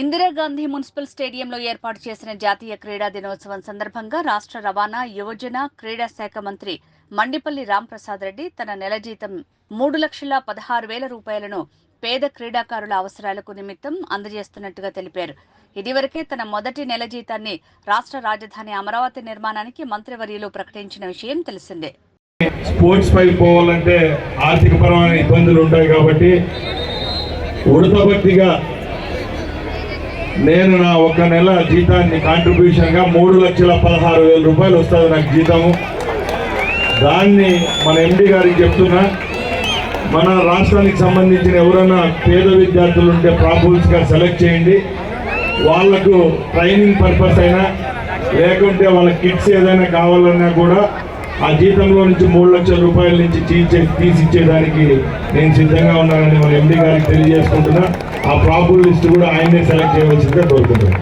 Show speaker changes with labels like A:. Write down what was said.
A: Indira Gandhi municipal స్టేడియంలో ఏర్పాటు చేసిన జాతీయ క్రీడా దినోత్సవం సందర్భంగా రాష్ట్ర రవాణా యువజన క్రీడా శాఖ మంత్రి మండిపల్లి రాంప్రసాద్ రెడ్డి తన నెల జీతం మూడు లక్షల పదహారు వేల రూపాయలను పేద క్రీడాకారుల అవసరాలకు నిమిత్తం అందజేస్తున్నట్టుగా తెలిపారు. ఇదివరకే తన మొదటి నెల జీతాన్ని రాష్ట్ర రాజధాని అమరావతి నిర్మాణానికి మంత్రివర్యులు ప్రకటించిన విషయం తెలిసిందే.
B: స్పోర్ట్స్ పై పోవాలంటే ఆర్థిక పరమైన ఇబ్బందులు ఉంటాయి కాబట్టి ఉడతభక్తిగా నేను నా ఒక నెల జీతాన్ని కాంట్రిబ్యూషన్గా మూడు లక్షల పదహారు వేల రూపాయలు వస్తుంది నాకు జీతము. దాన్ని మన ఎండి గారికి చెప్తున్నా. మన రాష్ట్రానికి సంబంధించిన ఎవరైనా పేద విద్యార్థులు ఉంటే ప్రాబుల్స్గా సెలెక్ట్ చేయండి. వాళ్ళకు ట్రైనింగ్ పర్పస్ అయినా లేకుంటే వాళ్ళ కిట్స్ ఏదైనా కావాలన్నా కూడా ఆ జీతంలో నుంచి మూడు లక్షల రూపాయల నుంచి తీసే తీసిచ్చేదానికి నేను సిద్ధంగా ఉన్నానని మన ఎండి గారికి తెలియజేసుకుంటున్నా. ఆ ప్రాపుల్ లిస్ట్ కూడా ఆయనే సెలెక్ట్ చేయవలసిందిగా కోరుకుంటున్నాను.